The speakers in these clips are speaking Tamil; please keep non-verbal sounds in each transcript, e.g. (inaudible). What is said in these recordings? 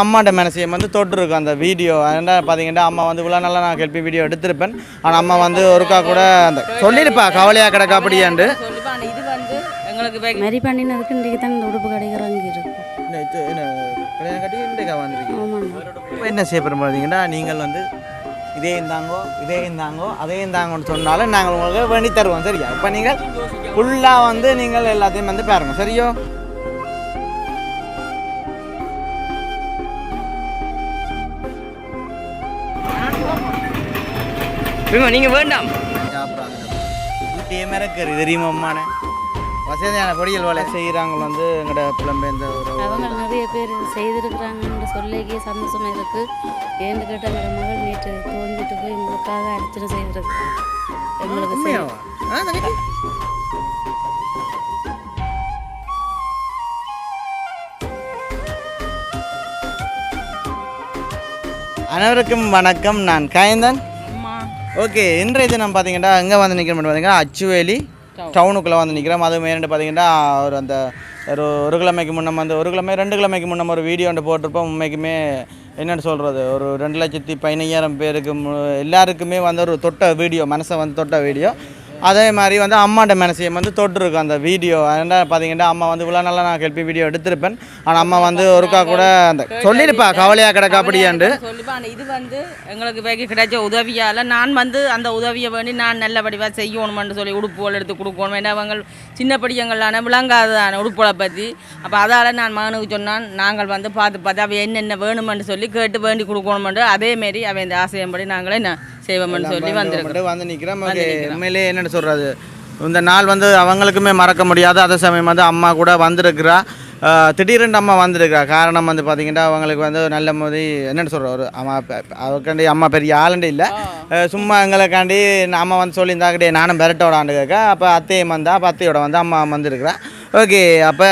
அம்மாட்ட மனசியம் வந்து தொட்டிருக்கும் அந்த வீடியோ. ஏன்னா பார்த்தீங்கன்னா அம்மா வந்து இவ்வளோ நல்லா நான் கெல்பி வீடியோ எடுத்திருப்பேன். ஆனால் அம்மா வந்து ஒருக்கா கூட அந்த சொல்லியிருப்பா கவலையாக கிடக்கா அப்படியாண்டு. எங்களுக்கு மாதிரி பண்ணினதுக்கு இன்றைக்கு தான் இந்த உடுப்பு ஆமாண்ணா இப்போ என்ன செய்ய பார்த்தீங்கன்னா நீங்கள் வந்து இதே இருந்தாங்கோ இதே இருந்தாங்கோ அதே இருந்தாங்கன்னு சொன்னாலும் நாங்கள் உங்களுக்கு வேண்டி தருவோம் சரியா? இப்போ நீங்கள் ஃபுல்லாக வந்து நீங்கள் எல்லாத்தையும் வந்து பாருங்க சரியோ? விமோ, நீங்க வேண்டாம். வீட்டே மிரக்கரு தெரியுமா அம்மானே வசதியான பொடியல் வேலை செய்கிறாங்க வந்து எங்களோட புலம்பெயர்ந்த ஒரு அவங்க நிறைய பேர் செய்திருக்கிறாங்கன்ற சொல்லிக்கே சந்தோஷமா இருக்கு. ஏன்னு கேட்ட எங்களோட மகள் நேற்று தோஞ்சிட்டு போய் உங்களுக்காக அர்ச்சனை செய்திருக்கு. எங்களுக்கு? அனைவருக்கும் வணக்கம். நான் கயந்தன். ஓகே இன்றைய தினம் பார்த்தீங்கன்னா எங்கே வந்து நிற்கிறோம் பார்த்தீங்கன்னா அச்சுவேலி டவுனுக்குள்ளே வந்து நிற்கிறோம் அது மேலே பார்த்தீங்கன்னா ஒரு அந்த ஒரு ஒரு கிழமைக்கு முன்னம் வந்து ஒரு கிழமை ரெண்டு கிழமைக்கு முன்னம் ஒரு வீடியோ ஒன்று போட்டிருப்போம். உண்மைக்குமே என்னென்னு சொல்கிறது ஒரு ரெண்டு லட்சத்தி பதினையாயிரம் பேருக்கு எல்லாருக்குமே வந்து ஒரு தொட்ட வீடியோ மனசை வந்து தொட்ட வீடியோ அதே மாதிரி வந்து அம்மாட்ட மனசையும் வந்து தொட்டிருக்கும் அந்த வீடியோ. ஏன்னா பார்த்தீங்கன்னா அம்மா வந்து இவ்வளோ நல்லா நான் கெல்பி வீடியோ எடுத்திருப்பேன். ஆனால் அம்மா வந்து ஒருக்கா கூட அந்த சொல்லியிருப்பா கவலையாக கிடக்கா அப்படியாண்டு சொல்லிப்பா ஆனா இது வந்து எங்களுக்கு வேக கிடைச்ச உதவியால நான் வந்து அந்த உதவியை வேண்டி நான் நல்ல வடிவா செய்யணும்னு சொல்லி உடுப்புகள் எடுத்து கொடுக்கணும். ஏன்னா அவங்க சின்ன படியங்களான விளங்காததான உடுப்புகளை பற்றி அப்போ அதால் நான் மகனுக்கு சொன்னான் நாங்கள் வந்து பார்த்து பார்த்து அவ என்னென்ன வேணுமென்று சொல்லி கேட்டு வேண்டி கொடுக்கணுமென்று. அதேமாரி அவன் இந்த ஆசையம்படி நாங்களே என்ன செய்வோம்னு சொல்லி வந்திருக்கோம். மட்டும் வந்து நிற்கிறோம் ஓகே உண்மையிலே என்னென்னு சொல்கிறது இந்த நாள் வந்து அவங்களுக்குமே மறக்க முடியாது அதே சமயம் வந்து அம்மா கூட வந்திருக்கிறா. திடீரென்று அம்மா வந்திருக்கிறா. காரணம் வந்து பார்த்தீங்கன்னா அவங்களுக்கு வந்து நல்ல மோதி என்னென்னு சொல்கிற ஒரு அம்மா அவருக்காண்டி அம்மா பெரிய ஆளுண்டு இல்லை. சும்மா எங்களுக்காண்டி அம்மா வந்து சொல்லியிருந்தாக்கிட்டே நானும் பெரட்டோட ஆண்டு கேட்க அப்போ அத்தையும் வந்தா அப்போ அத்தையோட வந்து அம்மா வந்திருக்கிறா. ஓகே அப்போ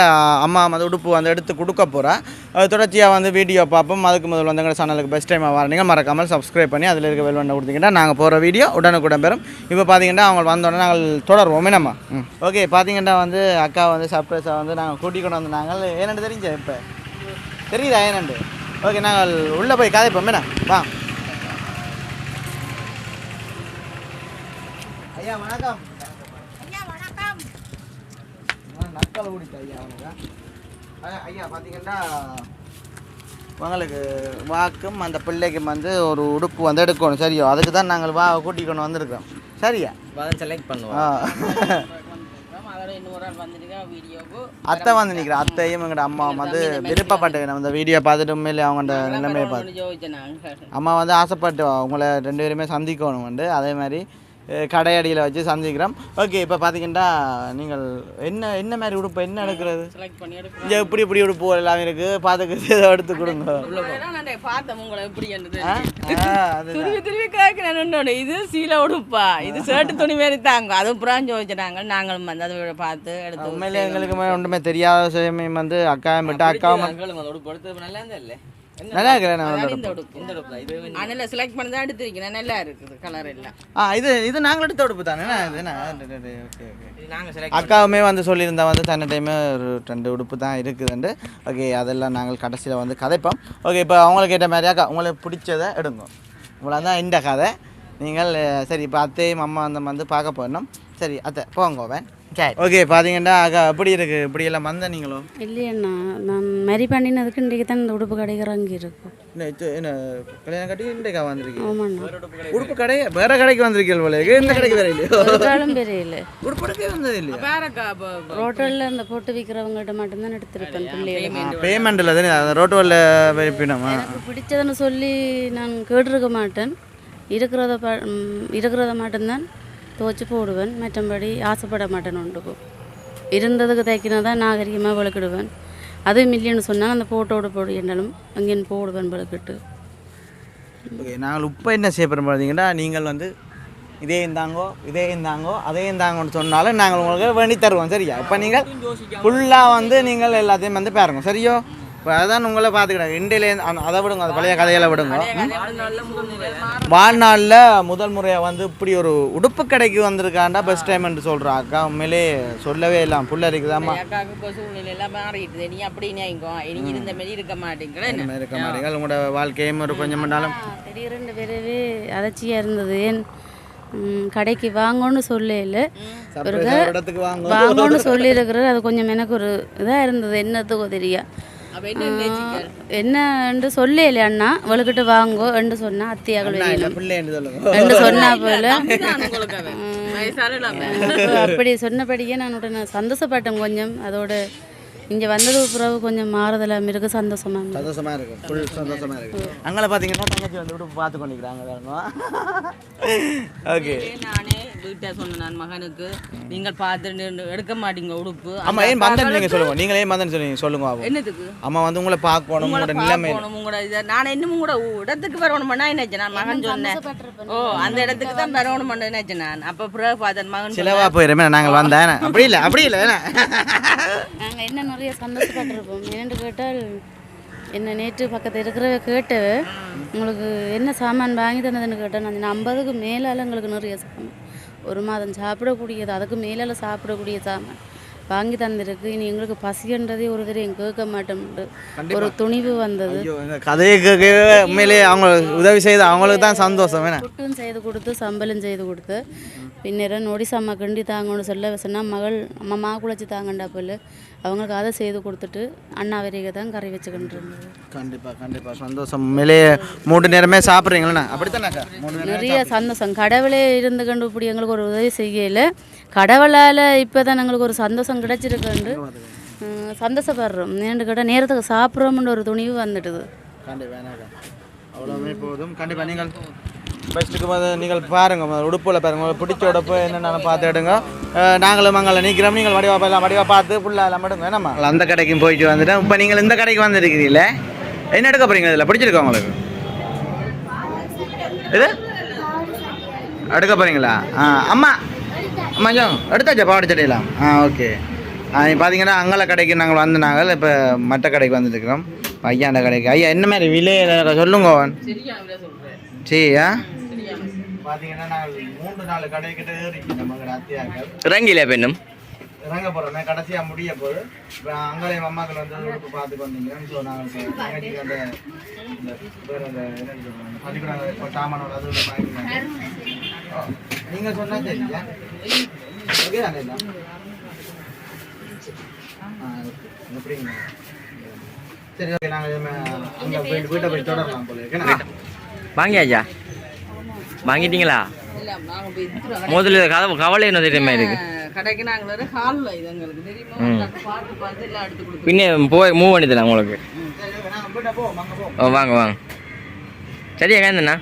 அம்மா வந்து உடுப்பு வந்து எடுத்து கொடுக்க போகிறா அது தொடர்ச்சியாக வந்து வீடியோ பார்ப்போம். அதுக்கு முதல் வந்து எங்கள் சேனலுக்கு பெஸ்ட் டைம் வரீங்க மறக்காமல் சப்ஸ்கிரைப் பண்ணி அதில் இருக்க வெல் பண்ண கொடுத்தீங்கன்னா நாங்கள் போகிற வீடியோ உடனுக்குடன் பெறும் இப்போ பார்த்தீங்கன்னா அவங்க வந்தோடனே நாங்கள் தொடருவோம். என்னம்மா? ம். ஓகே பார்த்தீங்கன்னா வந்து அக்கா வந்து சர்ப்ரைஸாக வந்து நாங்கள் கூட்டிக் கொண்டு வந்து நாங்கள் ஏனண்டு தெரிஞ்ச இப்போ? தெரியுதா ஏனண்டு ஓகே நாங்கள் உள்ளே போய் கதைப்போம். என்ன? வா. ஐயா வணக்கம். நக்கல் ஓடிட்டு ஐயா அவனுக்கு. ஐயா, பார்த்தீங்கன்னா உங்களுக்கு வாக்கும் அந்த பிள்ளைக்கும் வந்து ஒரு உடுப்பு வந்து எடுக்கணும் சரியோ? அதுக்கு தான் நாங்கள் வா கூட்டிக்கொண்டு வந்திருக்கோம் சரியா? செலக்ட் பண்ணுவோம். அத்தை வந்து நிற்கிறேன் அத்தையும் எங்களோட அம்மாவும் வந்து விருப்பப்பட்டு நம்ம இந்த வீடியோ பார்த்துட்டு உண்மையிலே அவங்களோட நிலைமையை பார்த்து. அம்மா வந்து ஆசைப்பட்டு உங்களை ரெண்டு பேருமே சந்திக்கணும் வந்து அதே மாதிரி கடையடியில் வச்சு சந்திக்கிறோம். ஓகே இப்போ பார்த்தீங்கன்னா நீங்கள் என்ன என்ன மாதிரி உடுப்பு என்ன எடுக்கிறது? இங்கே இப்படி இப்படி உடுப்பு எல்லாமே இருக்குது பார்த்துக்கு ஏதோ எடுத்து கொடுங்க. திரும்பி திரும்பி கேட்கிறேன் இது சீலை உடுப்பா. இது ஷர்ட் துணி மாரி தாங்க. அதுவும் புறான் ஜோதிச்சிட்டாங்க நாங்களும் வந்து அதை பார்த்து எடுத்து உண்மையிலே எங்களுக்கு ஒன்றுமே தெரியாத சமயம் வந்து அக்கா விட்டு அக்கா கேளுங்க அந்த உடுப்பு எடுத்தது நல்லா இல்ல நல்லா இருக்கிறேன் நான் இந்த உடுப்பு. இந்த உடுப்பு தான். இது வந்து அதனால செலக்ட் பண்ணி தான் எடுத்திருக்கேன். நல்லா இருக்குது கலர் எல்லாம். ஆ இது இது நாங்கள் எடுத்த உடுப்பு தானே? இது ஓகே ஓகே இது நாங்க செலக்ட் அக்காவுமே வந்து சொல்லியிருந்தா வந்து தன்ன டைமே ஒரு ரெண்டு உடுப்பு தான் இருக்குதுண்டு. ஓகே அதெல்லாம் நாங்கள் கடைசியில் வந்து கதைப்போம். ஓகே இப்போ அவங்களுக்கு கேட்ட மாதிரி அக்கா உங்களுக்கு பிடிச்சதை எடுங்க. இவ்வளோ தான் இந்த கதை. நீங்கள் சரி இப்போ அத்தையும் அம்மா அந்த வந்து பார்க்க போனோம் சரி அத்தை போங்க வேன் சரி ஓகே பார்த்தீங்கன்னா அக்கா எப்படி இருக்குது இப்படி எல்லாம் வந்த நீங்களும் இல்லையண்ணா நான் மாதிரி பண்ணினதுக்கு இன்றைக்கு தான் இந்த உடுப்பு கடைகள் அங்கே இருக்கும். என்ன இது என்ன கல்யாணம் கட்டி இன்றைக்கா வந்திருக்கீங்க? ஆமாண்ணா. உடுப்பு கடை வேற கடைக்கு வந்திருக்கீங்க போல இந்த கடைக்கு வேற இல்லையோ? ஒரு காலம் பெரியல உடுப்பு கடைக்கே வந்தது இல்லையா? வேறக்கா ரோட்டோவில் அந்த போட்டு விற்கிறவங்கள்ட்ட மட்டும்தான் எடுத்திருப்பேன் பிள்ளைகள். பேமெண்ட்டில் தானே அந்த வைப்பினமா எனக்கு பிடிச்சதுன்னு சொல்லி நான் கேட்டிருக்க மாட்டேன். இருக்கிறத ப ம், இருக்கிறத மட்டும்தான் துவச்சி போடுவேன். மற்றபடி ஆசைப்பட மாட்டேன் ஒன்றுக்கும் இருந்ததுக்கு தைக்கினதான் நாகரிகமாக விளக்கிடுவேன். அதுவும் இல்லைன்னு சொன்னால் அந்த போட்டோடு போடு என்றாலும் அங்கேன்னு போடுவேன் விளக்கிட்டு. ஓகே நாங்கள் இப்போ என்ன செய்ய பார்த்தீங்கன்னா நீங்கள் வந்து இதே இருந்தாங்கோ இதே இருந்தாங்கோ அதே இருந்தாங்கன்னு சொன்னாலும் நாங்கள் உங்களுக்கு வேண்டி தருவோம் சரியா? இப்போ நீங்கள் ஃபுல்லாக வந்து நீங்கள் எல்லாத்தையும் வந்து பாருங்க சரியோ? இப்போ அதான் உங்களை பார்த்துக்கிட்டாங்க இண்டியிலேருந்து அதை விடுங்க அது பழைய கதையில விடுங்க. வாழ்நாளில் முதல் முறையாக வந்து இப்படி ஒரு உடுப்பு கடைக்கு வந்திருக்காண்டா பெஸ்ட் டைம்னு சொல்கிறா அக்கா உண்மையிலே சொல்லவே இல்லாம் புள்ளரிக்குதாம்மா அக்காவுக்கு இப்போ சூழ்நிலை எல்லாம் மாறிடுது. நீ அப்படி நினைக்கோ இனி இருந்த மாதிரி இருக்க மாட்டேங்கிற என்ன இருக்க மாட்டீங்க உங்களோட வாழ்க்கையும் ஒரு கொஞ்சம் பண்ணாலும் திடீரென்று பிறவே அதர்ச்சியாக இருந்தது. கடைக்கு வாங்கன்னு சொல்லல. பிறகு வாங்கன்னு சொல்லியிருக்கிறது அது கொஞ்சம் எனக்கு ஒரு இதாக இருந்தது. என்னத்துக்கோ தெரியா. என்னன்னு சொல்லல அண்ணா. வலுக்கிட்டு வாங்கோ என்று சொன்னா சொல்லுங்க. என்று சொன்னா போல. அப்படி சொன்னபடியே நான் உடனே சந்தோஷப்பட்டேன் கொஞ்சம். அதோட இங்கே வந்தது பிறகு கொஞ்சம் மாறுதலாக இருக்கு சந்தோஷமா. சந்தோஷமா இருக்கு. ஃபுல் சந்தோஷமா இருக்கு. அங்கே பார்த்தீங்கன்னா தங்கச்சி வந்து விட்டு பார்த்து கொண்டிருக்கிறாங்க ஓகே (laughs) நானே வீட்டை சொன்னேன் நான் மகனுக்கு நீங்கள் பார்த்து எடுக்க மாட்டீங்க உடுப்பு. ஆமா ஏன் வந்தேன்னு நீங்க சொல்லுங்க. நீங்களே ஏன் வந்தேன்னு சொல்லுங்க. சொல்லுங்க பாப்போம். என்னத்துக்கு அம்மா வந்து உங்களை பார்க்கணும் உங்களோட நிலைமை உங்களோட இதை நான் இன்னும் உங்களோட இடத்துக்கு வரணும்னா நினைச்சேன் நான் மகன் சொன்னேன். ஓ அந்த இடத்துக்கு தான் வரணும்? நினைச்சேன் நான் அப்போ பிறகு பார்த்தேன் மகன் சிலவா போயிருமே நாங்கள் வந்தேன். (laughs) அப்படி இல்லை அப்படி இல்லை என்ன? நாங்கள் என்ன நிறைய சந்தோஷப்பட்டிருப்போம். ஏன்னு கேட்டால் என்ன நேற்று பக்கத்தில் இருக்கிறவ கேட்டு உங்களுக்கு என்ன சாமான் வாங்கி தந்ததுன்னு கேட்டேன் நான் ஐம்பதுக்கு மேலால் எங்களுக்கு நிறைய சாமான். ஒரு மாதம் சாப்பிடக்கூடியது அதுக்கு மேலால் சாப்பிடக்கூடிய சாமான் வாங்கி தந்திருக்கு. இனி எங்களுக்கு பசின்றதே ஒரு தடவை கேட்க மாட்டோம்ட்டு ஒரு துணிவு வந்தது. கதையை கேட்க உண்மையிலேயே அவங்க உதவி செய்து அவங்களுக்கு தான் சந்தோஷம் புட்டும் செய்து கொடுத்து சம்பளம் செய்து கொடுத்து. பின்னர் நொடிசா அம்மா கிண்டி தாங்கன்னு சொல்ல சொன்னால் மகள் அம்மா மா குழச்சி தாங்கண்டா போல. அவங்களுக்கு அதை செய்து கொடுத்துட்டு அண்ணா வரைக்கும் தான் கறி வச்சுக்கிட்டு இருந்தது கண்டிப்பா கண்டிப்பா. சந்தோஷம். உண்மையிலேயே மூணு நேரமே சாப்பிட்றீங்களா அப்படித்தானேக்கா நிறைய சந்தோஷம். கடவுளே இருந்து கண்டு இப்படி எங்களுக்கு ஒரு உதவி செய்யல கடவுளால் இப்போ தான் எங்களுக்கு ஒரு சந்தோஷம் கிடைச்சிருக்குண்டு சந்தோஷப்படுறோம். ஏன்னு கேட்டால் நேரத்துக்கு சாப்பிட்றோம்ன்ற ஒரு துணிவு வந்துடுது கண்டிப்பா என்னக்கா அவ்வளோவே போதும். கண்டிப்பா நீங்கள் ஃபஸ்ட்டுக்கு வந்து நீங்கள் பாருங்க முதல்ல உடுப்புல பாருங்க உங்களுக்கு பிடிச்ச உடுப்பு என்னென்னு பார்த்து எடுங்க. நாங்களும் அங்கே நிற்கிறோம் நீங்கள் வடிவா எல்லாம் வடிவா பார்த்து ஃபுல்லாக எல்லாம் எடுங்க என்னம்மா? அந்த கடைக்கும் போயிட்டு வந்துட்டேன். இப்போ நீங்கள் இந்த கடைக்கு வந்திருக்கிறீங்களே என்ன எடுக்க போறீங்க இதில்? பிடிச்சிருக்கா உங்களுக்கு? இது? எடுக்க போறீங்களா? ஆ அம்மா அம்மா கொஞ்சம் எடுத்தாச்சா பாவாடை சட்டையெல்லாம்? ஆ ஓகே. பார்த்தீங்கன்னா அங்கல கடைக்கு நாங்கள் வந்து நாங்கள் இப்போ மற்ற கடைக்கு வந்துருக்கிறோம். ஐயாண்ட கடைக்கு. ஐயா என்ன மாதிரி விலை சொல்லுங்க. அவன் சரியா? பார்த்தீங்கன்னா நாங்கள் மூன்று நாலு கடைக்கிட்ட ஏறிச்சு நம்ம கடை அத்தியாக்கள் இறங்கில பெண்ணும்? இறங்க போகிறோமே கடைசியாக முடிய போது இப்போ அங்கே அம்மாக்கள் வந்து உடுப்பு பார்த்து வந்தீங்க ஸோ நாங்கள் அந்த வேறு அந்த என்ன பள்ளிக்கூடம் இப்போ சாமானோட அது நீங்கள் சொன்னால் சரியா ஓகே தானே எல்லாம்? ஆ ஓகே. எப்படிங்க சரி ஓகே. நாங்கள் அங்கே வீட்டை போய் தொடரலாம் போல இருக்கு. என்ன? வாங்கியாச்சா வாங்கிட்டீங்களா முதல்ல கவலை என்ன தெரியுமா இருக்கு. பின்ன போய் மூவ் பண்ணித்தரேன் உங்களுக்கு. வாங்க வாங்க. சரியா கேந்தண்ணா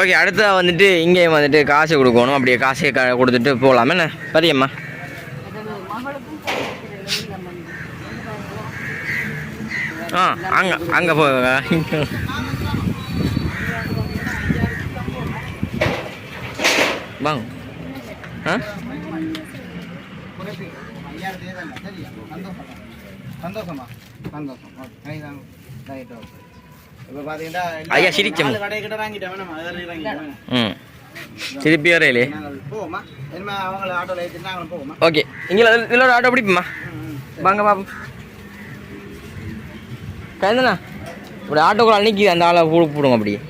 ஓகே அடுத்ததாக வந்துட்டு இங்கேயும் வந்துட்டு காசு கொடுக்கணும். அப்படியே காசை க கொடுத்துட்டு போகலாமே. என்ன? சரியம்மா ஆ அங்கே அங்கே போ வாங்க ஆ சந்தோஷமா சந்தோஷம் ஓகே ரைட் ஓகே இப்போ பார்த்தீங்கன்னா ஐயா, சிரிச்ச கடைக்கிட்ட வாங்கிட்டேன் வேணாமா அதில் வாங்கிட்டேன் ம் திருப்பி வரையிலே போவோமா என்ன அவங்கள ஆட்டோவில் ஏற்றிட்டு நாங்களும் போவோமா ஓகே இங்கே இதில் ஒரு ஆட்டோ பிடிப்போம்மா வாங்க பாப்போம் கந்தண்ணா இப்படி ஆட்டோக்குள்ள அன்னைக்கு அந்த ஆளை போடுங்க அப்படியே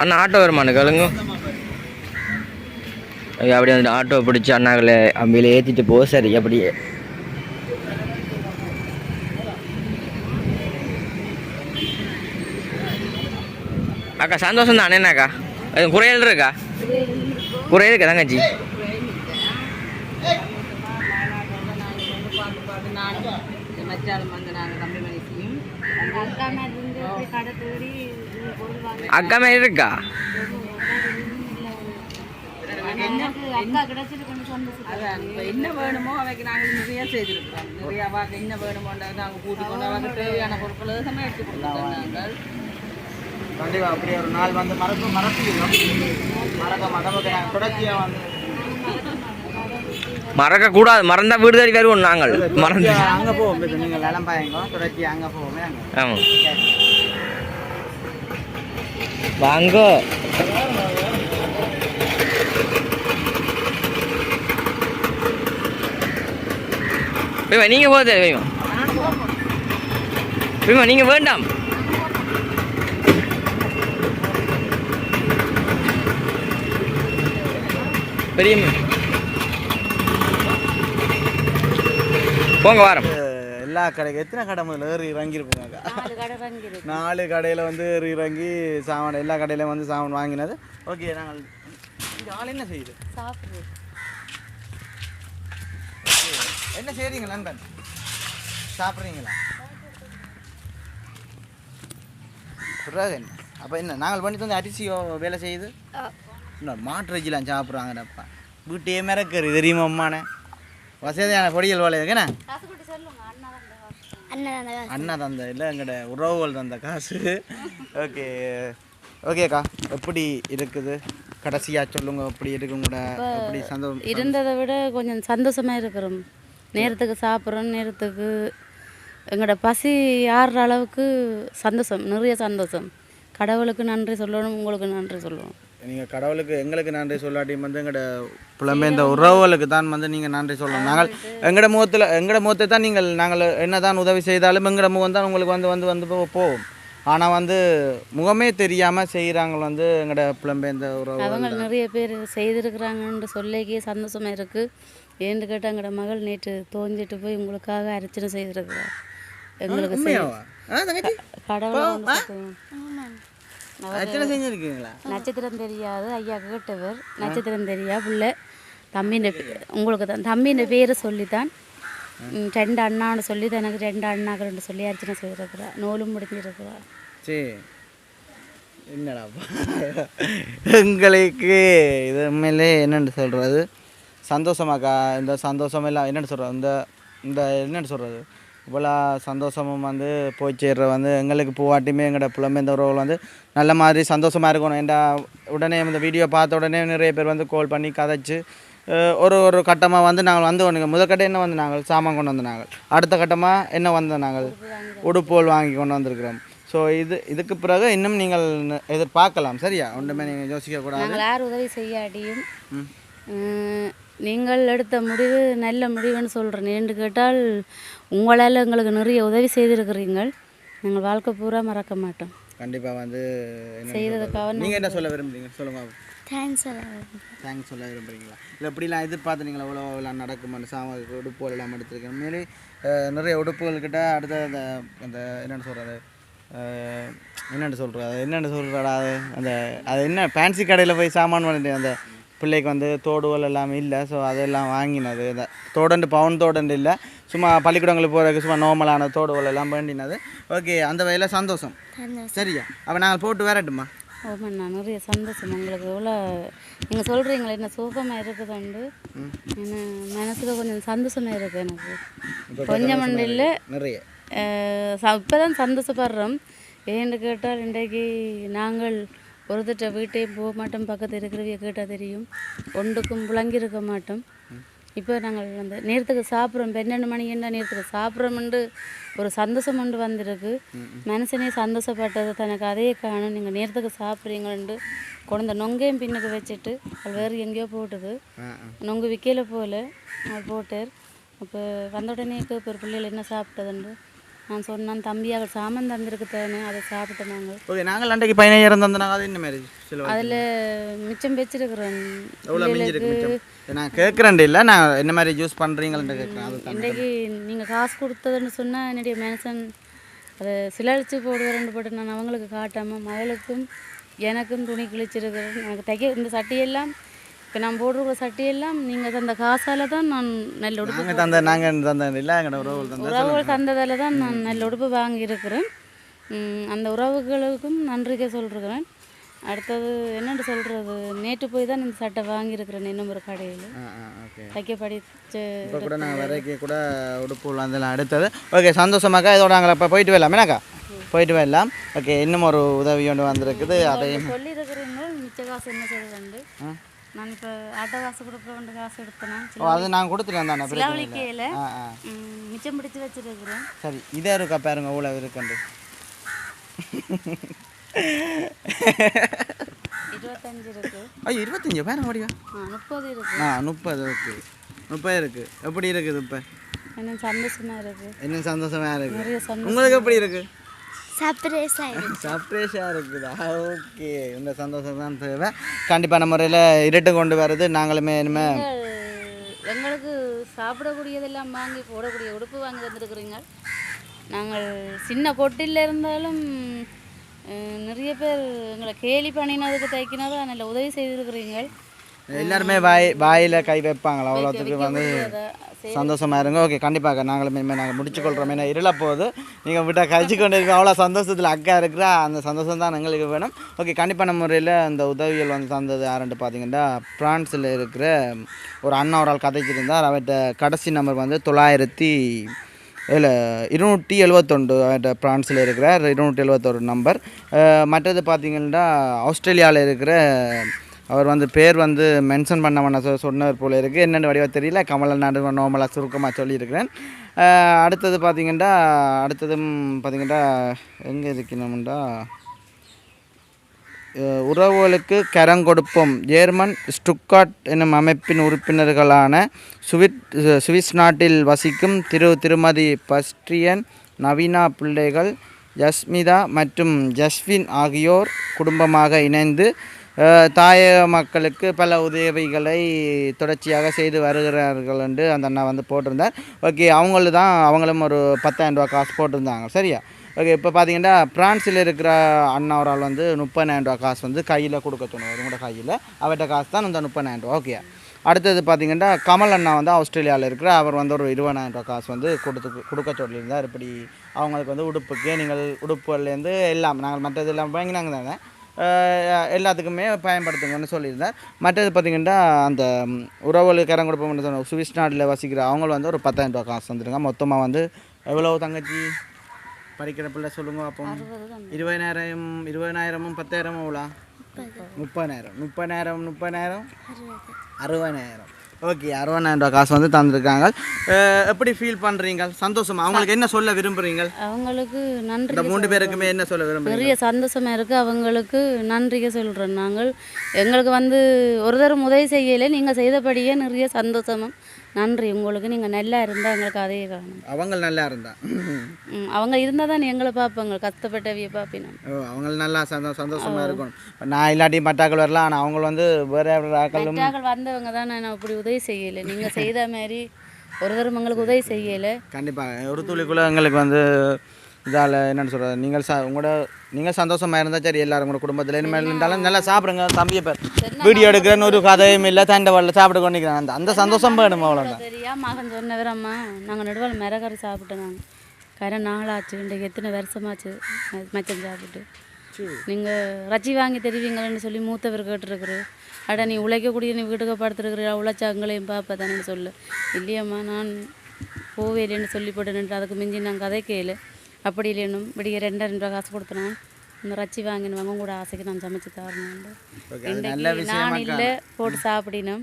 அண்ணா ஆட்டோ வருமானு கழுங்க அப்படியே வந்து ஆட்டோ பிடிச்சி அண்ணாக்களை அம்பியில் ஏற்றிட்டு போ சரி அப்படியே. அக்கா சந்தோஷம் தான் என்னக்கா அது குறையல் இருக்கா? குறையல் இருக்கா தங்கச்சி? அக்கா மாதிரி இருக்கா இந்த மச்சாலும் வந்து நாங்கள் கம்மி மணிசியும் கடை தேடி பொருள் வாங்க அக்கா மாதிரி இருக்கா அக்கா கிடைச்சிருக்குன்னு சந்தோஷம் அதான் இப்போ என்ன வேணுமோ அவைக்கு நாங்கள் நிறைய செய்திருக்கிறோம். நிறைய அவாக்கு என்ன வேணுமோன்றதை நாங்கள் கூட்டிக் கொண்டு அவாக்கு தேவையான பொருட்களை சமயம் எடுத்து கொடுத்துருக்கோம் நாங்கள் கண்டிப்பா அப்படி ஒரு நாள் வந்து மறக்க மறந்துடுவோம் மறக்க நாங்கள் தொடர்ச்சியாக வந்து மறக்க கூடாது. மறந்தா வீடு தேடி வருவோம் நாங்கள். மறந்து. அங்கே போவோம். நீங்கள் நிலம்பாயங்க தொடர்ச்சி அங்கே போவோமே அங்கே. ஆமாம் வாங்கோ. பெரியமா நீங்க போதே பெரியமா பெரியமா நீங்க வேண்டாம். பெரியம்மா போங்க வாரம். எல்லா கடைக்கு எத்தனை கடை முதல்ல? ஏறி இறங்கியிருப்போங்க நாலு கடை வாங்கியிருக்கு நாலு கடையில் வந்து ஏறி இறங்கி சாமான் எல்லா கடையிலையும் வந்து சாமான் வாங்கினது. ஓகே நாங்கள் இந்த ஆள் என்ன செய்யுது? சாப்பிடு என்ன செய்றீங்க நண்பன்? சாப்பிட்றீங்களா? பிறகு என்ன? அப்போ என்ன நாங்கள் பண்ணி தந்த அரிசியோ வேலை செய்யுது? இன்னும் மாட்டு அரிசிலாம் சாப்பிட்றாங்கடப்பா. வீட்டையே மிரக்கரு தெரியுமா அம்மானே? வசதியான பொடியல் வேலை சொல்லுங்க அண்ணா தந்த இல்லை எங்கட உறவுகள் தந்த காசு. ஓகே ஓகேக்கா எப்படி இருக்குது? கடைசியாக சொல்லுங்க எப்படி இருக்கும் கூட எப்படி சந்தோஷம்? இருந்ததை விட கொஞ்சம் சந்தோஷமா இருக்கிறோம். நேரத்துக்கு சாப்பிட்றோம் நேரத்துக்கு எங்களோட பசி ஆறுற அளவுக்கு சந்தோஷம் நிறைய சந்தோஷம். கடவுளுக்கு நன்றி சொல்லணும் உங்களுக்கு நன்றி சொல்லணும். நீங்கள் கடவுளுக்கு எங்களுக்கு நன்றி சொல்லாட்டியும் வந்து எங்களோட புலம்பெயர்ந்த உறவுகளுக்கு தான் வந்து நீங்கள் நன்றி சொல்லணும். நாங்கள் எங்களோட முகத்தில் எங்களோட முகத்தை தான் நீங்கள் நாங்கள் என்ன தான் உதவி செய்தாலும் எங்களோட முகம் தான் உங்களுக்கு வந்து வந்து வந்து போ- போகும். ஆனால் வந்து முகமே தெரியாமல் செய்கிறாங்க வந்து எங்களோட புலம்பெயர்ந்த அவங்க உறவுகள் நிறைய பேர் செய்திருக்கிறாங்கன்ற சொல்லிக்கே சந்தோஷமா இருக்கு. ஏன்னு கேட்டால் எங்களோட மகள் நேற்று தோஞ்சிட்டு போய் உங்களுக்காக அர்ச்சனை செய்திருக்கிறா. எங்களுக்கு நட்சத்திரம் தெரியாது ஐயா கேட்டவர். நட்சத்திரம் தெரியா புள்ள? தம்பின்ற உங்களுக்கு தான் தம்பின்ற பேரை சொல்லித்தான். ரெண்டு அண்ணான்னு சொல்லி தான் எனக்கு ரெண்டு அண்ணாக்கள்னு சொல்லி அர்ச்சனை செய்திருக்கிறா. நூலும் முடிஞ்சிருக்கிறா. சரி என்னடா எங்களுக்கு இது உண்மையிலே என்னென்னு சொல்கிறது சந்தோஷமாக்கா இந்த சந்தோஷம் எல்லாம் என்னென்னு சொல்கிறது இந்த இந்த என்னென்னு சொல்கிறது இவ்வளோ சந்தோஷமும் வந்து போய் சேர்ற வந்து எங்களுக்கு போவாட்டியுமே எங்களோட புலம்பெயர்ந்த உறவுகள் வந்து நல்ல மாதிரி சந்தோஷமாக இருக்கணும். ஏன்டா உடனே இந்த வீடியோ பார்த்த உடனே நிறைய பேர் வந்து கால் பண்ணி கதைச்சு ஒரு ஒரு கட்டமாக வந்து நாங்கள் வந்து ஒன்று முதல் கட்டம் என்ன வந்து நாங்கள்? சாமான் கொண்டு வந்து நாங்கள். அடுத்த கட்டமாக என்ன வந்த நாங்கள்? உடுப்போல் வாங்கி கொண்டு வந்திருக்கிறோம். ஸோ இது இதுக்கு பிறகு இன்னும் நீங்கள் எதிர்பார்க்கலாம். சரியா? ஒன்றுமே நீங்கள் யோசிக்கக்கூடாது யார் உதவி செய்யாட்டியும் நீங்கள் எடுத்த முடிவு நல்ல முடிவுன்னு சொல்கிறேன் ஏன்னு கேட்டால் உங்களால் எங்களுக்கு நிறைய உதவி செய்திருக்கிறீங்கள் நாங்கள் வாழ்க்கை பூரா மறக்க மாட்டோம். கண்டிப்பாக வந்து செய்ததுக்காக நீங்கள் என்ன சொல்ல விரும்புறீங்க? சொல்லுங்க தேங்க்ஸ் தேங்க்ஸ் சொல்ல விரும்புறீங்களா? இல்லை எப்படிலாம் எதிர்பார்த்துனீங்களா இவ்வளோ எல்லாம் நடக்குமான்னு சாம உடுப்புகள் எல்லாம் எடுத்துருக்கேன் உண்மையிலே நிறைய உடுப்புகள்கிட்ட அடுத்த அந்த அந்த என்னென்னு சொல்கிறது என்னென்னு சொல்கிறது அது என்னென்னு சொல்கிறடா அது அந்த அது என்ன ஃபேன்சி கடையில் போய் சாமான் பண்ணிட்டு அந்த பிள்ளைக்கு வந்து தோடுகள் எல்லாமே இல்லை. ஸோ அதெல்லாம் வாங்கினது. இந்த தோடண்டு பவுன் தோடண்டு இல்லை. சும்மா பள்ளிக்கூடங்களுக்கு போகிறதுக்கு சும்மா நார்மலான தோடுகள் எல்லாம் வேண்டினது. ஓகே அந்த வகையில் சந்தோஷம். சரியா? அப்போ நாங்கள் போட்டு வரட்டுமா? ஓமண்ணா நிறைய சந்தோஷம். உங்களுக்கு எவ்வளோ நீங்கள் சொல்கிறீங்களே என்ன சோகமாக இருக்குதுண்டு என்ன மனசுக்கு கொஞ்சம் சந்தோஷமாக இருக்குது எனக்கு. கொஞ்சம் இல்லை. நிறைய. இப்போ தான் சந்தோஷப்படுறோம். ஏன்னு கேட்டால் இன்றைக்கு நாங்கள் ஒருத்தட்ட வீட்டையும் போக மாட்டோம் பக்கத்தில் இருக்கிறவிய கேட்டால் தெரியும். ஒன்றுக்கும் புழங்கி இருக்க மாட்டோம். இப்போ நாங்கள் அந்த நேரத்துக்கு சாப்பிட்றோம். பன்னெண்டு மணி என்ன நேரத்துக்கு சாப்பிட்றோம்னு ஒரு சந்தோஷம் ஒன்று வந்திருக்கு. மனுஷனே சந்தோஷப்பட்டது. தனக்கு அதையே காணும் நீங்கள் நேரத்துக்கு சாப்பிட்றீங்கன்ட்டு குழந்த நொங்கையும் பின்னுக்கு வச்சுட்டு அது வேறு எங்கேயோ போட்டுது. நொங்கு விற்கல போல அவர் போட்டார். அப்போ வந்த உடனே கேட்பார் பிள்ளைகள் என்ன சாப்பிட்டதுண்டு நான் சொன்னேன் தம்பி அவர் சாமான் தந்திருக்கு தானே அதை சாப்பிட்டோம் நாங்கள். ஓகே நாங்கள் அன்றைக்கு பதினையாயிரம் தந்தனாங்க அது என்ன மேரேஜ் அதில் மிச்சம் வச்சிருக்கிறோம். எவ்வளோ மிஞ்சிருக்கு மிச்சம்? நான் கேட்குறேன் இல்லை நான் என்ன மாதிரி யூஸ் பண்ணுறீங்கள்ன்ற கேட்குறேன் இன்றைக்கு நீங்கள் காசு கொடுத்ததுன்னு சொன்னால் என்னுடைய மனுஷன் அதை சிலரிச்சு போடுவாருன்னு போட்டு நான் அவங்களுக்கு காட்டாமல் மகளுக்கும் எனக்கும் துணி கிழிச்சிருக்கிறேன். எனக்கு தைக்க இந்த சட்டியெல்லாம் இப்போ நான் போட்டிருக்கிற சட்டியெல்லாம் நீங்கள் தந்த காசால் தான் நான் நல்ல உடுப்பு தந்த நாங்கள் தந்த இல்லை உறவுகள் தந்த உறவுகள் தந்ததால் தான் நான் நல்ல உடுப்பு வாங்கியிருக்கிறேன் அந்த உறவுகளுக்கும் நன்றிக்கே சொல்லிருக்கிறேன் அடுத்தது என்னென்னு சொல்கிறது நேற்று போய் தான் இந்த சட்டை வாங்கியிருக்கிறேன் இன்னும் ஒரு கடையில். தைக்க படிச்ச கூட நாங்கள் வரைக்கும் கூட உடுப்பு அதெல்லாம் எடுத்தது. ஓகே சந்தோஷமாக்கா இதோட நாங்கள் இப்போ போயிட்டு வரலாம். என்னக்கா? போயிட்டு வரலாம். ஓகே இன்னும் ஒரு உதவி ஒன்று வந்திருக்குது அதையும் சொல்லியிருக்கிறீங்க மிச்ச காசு என்ன செய்யுதுண்டு நான் இப்போ ஆட்டோ காசு கொடுக்க வேண்டிய காசு எடுத்தேன்? அது நான் கொடுத்துட்டேன் தானே சிலாவளிக்கையில் மிச்சம் பிடிச்சு வச்சிருக்கிறேன். சரி இதே இருக்கா பாருங்க இவ்வளோ இருக்குண்டு. இருபத்தஞ்சு இருக்கு. ஐயோ இருபத்தஞ்சு பாருங்க முடியா ஆ முப்பது இருக்கு. ஆ முப்பது இருக்கு. முப்பது இருக்கு. எப்படி இருக்குது இப்போ? என்ன சந்தோஷமா இருக்கு. என்ன சந்தோஷமா இருக்கு? உங்களுக்கு எப்படி இருக்கு? சர்ப்ரைஸாக இருக்குதா. ஓகே. இந்த சந்தோஷம் தான் தேவை. கண்டிப்பான முறையில் இருட்டு கொண்டு வர்றது நாங்களுமே இனிமேல் எங்களுக்கு சாப்பிடக்கூடியதெல்லாம் வாங்கி போடக்கூடிய உடுப்பு வாங்கி தந்துருக்குறீங்க. நாங்கள் சின்ன பொட்டில் இருந்தாலும் நிறைய பேர் எங்களை கேலி பண்ணினதுக்கு தைக்கினதும் நல்ல உதவி செய்திருக்கிறீங்க எல்லாருமே வாய் வாயில் கை வைப்பாங்களா? அவ்வளோத்துக்கு வந்து சந்தோஷமா இருங்க. ஓகே கண்டிப்பாக நாங்களும் இனிமேல் நாங்கள் முடிச்சுக்கொள்கிறோம் ஏன்னா இருள போகுது. நீங்கள் விட்டால் கழிச்சு கொண்டு இருக்க அவ்வளோ சந்தோஷத்தில் அக்கா இருக்கிறா. அந்த சந்தோஷம் தான் எங்களுக்கு வேணும். ஓகே கண்டிப்பான முறையில் அந்த உதவிகள் வந்து தந்தது யாருன்ட்டு பார்த்தீங்கன்னா பிரான்ஸில் இருக்கிற ஒரு அண்ணா ஒரு ஆள் கதைச்சிருந்தார். அவர்கிட்ட கடைசி நம்பர் வந்து தொள்ளாயிரத்தி இல்லை இருநூற்றி எழுவத்தொண்டு அவர்கிட்ட பிரான்ஸில் இருக்கிற இருநூற்றி எழுவத்தொரு நம்பர் மற்றது பார்த்தீங்கன்னா ஆஸ்திரேலியாவில் இருக்கிற அவர் வந்து பேர் வந்து மென்ஷன் பண்ண பண்ண சொ- சொன்னவர் போல இருக்குது என்னென்னு வடிவம் தெரியல. கமலன் நாடு நோமலாக சுருக்கமாக சொல்லியிருக்கிறேன். அடுத்தது பார்த்தீங்கன்னா அடுத்ததும் பார்த்தீங்கன்னா எங்கே இருக்கணும்டா? உறவுகளுக்கு கரங்கொடுப்போம் ஜேர்மன் ஸ்டுக்காட் என்னும் அமைப்பின் உறுப்பினர்களான சுவிட் சுவிஸ் நாட்டில் வசிக்கும் திரு திருமதி பஸ்ட்ரியன் நவீனா பிள்ளைகள் ஜஸ்மிதா மற்றும் ஜஸ்வின் ஆகியோர் குடும்பமாக இணைந்து தாயக மக்களுக்கு பல உதவிகளை தொடர்ச்சியாக செய்து வருகிறார்கள் என்று அந்த அண்ணா வந்து போட்டிருந்தார். ஓகே அவங்களும் தான் அவங்களும் ஒரு பத்தாயிரம் ரூபா காசு போட்டிருந்தாங்க. சரியா? ஓகே இப்போ பார்த்தீங்கன்னா பிரான்ஸில் இருக்கிற அண்ணா ஒரு ஆள் வந்து முப்பதாயிரம் ரூபா காசு வந்து கையில் கொடுக்க சொன்னார். உங்களோட கையில். அவர்கிட்ட காசு தான் அந்த முப்பதாயிரம் ரூபா ஓகே. அடுத்தது பார்த்திங்கன்னா கமல் அண்ணா வந்து ஆஸ்திரேலியாவில் இருக்கிற அவர் வந்து ஒரு இருபதாயிரம் ரூபா காசு வந்து கொடுத்து கொடுக்க சொல்லியிருந்தார். இப்படி அவங்களுக்கு வந்து உடுப்புக்கு நீங்கள் உடுப்புலேருந்து எல்லாம் நாங்கள் மற்றது எல்லாம் வாங்கினாங்க தானே எல்லாத்துக்குமே பயன்படுத்துங்கன்னு சொல்லியிருந்தார் மற்றது பார்த்திங்கன்னா அந்த உறவுகளுக்கு கரம் கொடுப்போம்னு சொன்ன சுவிஸ் நாட்டில் வசிக்கிற அவங்களும் வந்து ஒரு பத்தாயிரம் ரூபா காசு வந்துருங்க மொத்தமாக வந்து எவ்வளோ தங்கச்சி? படிக்கிற பிள்ளை சொல்லுங்க அப்போ. இருபதாயிரம் இருபதாயிரமும் பத்தாயிரமும் எவ்வளோ? முப்பதாயிரம் முப்பதாயிரம் முப்பதாயிரம்? அறுபதாயிரம். ஓகே அறுபதாயிரம் ரூபா காசு வந்து தந்திருக்காங்க. எப்படி ஃபீல் பண்ணுறீங்க சந்தோஷமா? அவங்களுக்கு என்ன சொல்ல விரும்புகிறீங்க அவங்களுக்கு நன்றி இந்த மூணு பேருக்குமே என்ன சொல்ல விரும்புகிறீங்க பெரிய சந்தோஷமா இருக்கு. அவங்களுக்கு நன்றிக சொல்கிறோம் நாங்கள். எங்களுக்கு வந்து ஒரு தரம் உதவி செய்யலை நீங்கள் செய்தபடியே நிறைய சந்தோஷமும். நன்றி. உங்களுக்கு நீங்கள் நல்லா இருந்தால் எங்களுக்கு அதே காணும் அவங்க நல்லா இருந்தா. அவங்க இருந்தால் தான் எங்களை பார்ப்பாங்க. கஷ்டப்பட்டவிய பார்ப்பினோம் ஓ அவங்க நல்லா சந்தோ சந்தோஷமா இருக்கணும். நான் இல்லாட்டி மட்டாக்கள் வரலாம். ஆனால் அவங்க வந்து வேற மற்றாக்கள் வந்தவங்க தான் நான் அப்படி உதவி செய்யலை. நீங்கள் செய்த மாதிரி ஒரு தரம் எங்களுக்கு உதவி செய்யலை. கண்டிப்பாக ஒரு துளிக்குள்ள எங்களுக்கு வந்து இதால் என்னன்னு சொல்கிறது நீங்கள் ச உங்களோட நீங்கள் சந்தோஷமா இருந்தால் சரி எல்லாரும் உங்களோட குடும்பத்தில் இனிமேல் இருந்தாலும் நல்லா சாப்பிடுங்க தம்பியை பேர் வீடியோ எடுக்கிறேன்னு ஒரு கதையும் இல்லை தண்டை வரல சாப்பிட கொண்டிருக்கிறேன். அந்த அந்த சந்தோஷம் வேணும் அவ்வளோதான் சரியா மகன் சொன்னவர் அம்மா நாங்கள் நடுவில் மிரகறி சாப்பிட்டோம் நாங்கள் கரை நாளாச்சு இன்றைக்கு எத்தனை வருஷமாச்சு மச்சம் சாப்பிட்டு. நீங்கள் ரச்சி வாங்கி தருவீங்களேன்னு சொல்லி மூத்தவர் கேட்டிருக்குரு அட நீ உழைக்கக்கூடிய நீ வீட்டுக்கு படுத்துருக்குற உழைச்சாங்களையும் பார்ப்ப தானே சொல்லு. இல்லையம்மா நான் போவே இல்லைன்னு சொல்லி போட்டேன்ட்டு அதுக்கு மிஞ்சி நான் கதை கேளு. அப்படி இல்லைன்னும் விடிய ரெண்டாயிரம் ரூபா காசு கொடுத்தேன் இந்த ரச்சி வாங்கினுவாங்க கூட ஆசைக்கு நான் சமைச்சு தரணும் நான் விஷயமா இல்லை போட்டு சாப்பிடினோம்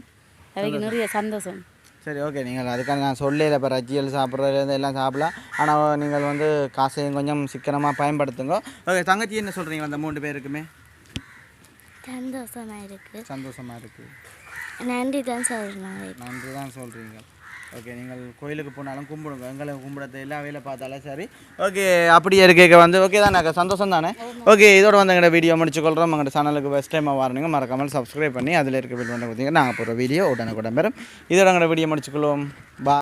அவைக்கு நிறைய சந்தோஷம். சரி ஓகே நீங்கள் அதுக்காக நான் சொல்லல இப்போ ரஜியல் சாப்பிட்றது எல்லாம் சாப்பிடலாம். ஆனால் நீங்கள் வந்து காசையும் கொஞ்சம் சிக்கனமாக பயன்படுத்துங்க. ஓகே தங்கச்சி என்ன சொல்கிறீங்க அந்த மூணு பேருக்குமே? சந்தோஷமா இருக்கு. சந்தோஷமாக இருக்குது நன்றி தான் சொல்றேன் நன்றி தான் சொல்கிறீங்க ஓகே நீங்கள் கோயிலுக்கு போனாலும் கும்பிடுங்க. எங்களை கும்பிடத்தை எல்லா வேலை பார்த்தாலும் சரி. ஓகே அப்படியே இருக்க வந்து. ஓகே தான் தானே சந்தோஷம் தானே? ஓகே இதோட வந்து எங்கள்கிட்ட வீடியோ முடிச்சுக்கொள்கிறோம் எங்களோட சேனலுக்கு ஃபஸ்ட் டைமாக வரணுங்க. மறக்காமல் சப்ஸ்கிரைப் பண்ணி அதில் இருக்க வீடியோ வந்து பார்த்தீங்கன்னா நாங்கள் போகிற வீடியோ உடனே கூட பெறும். இதோட எங்களோட வீடியோ முடிச்சுக்கொள்வோம். பா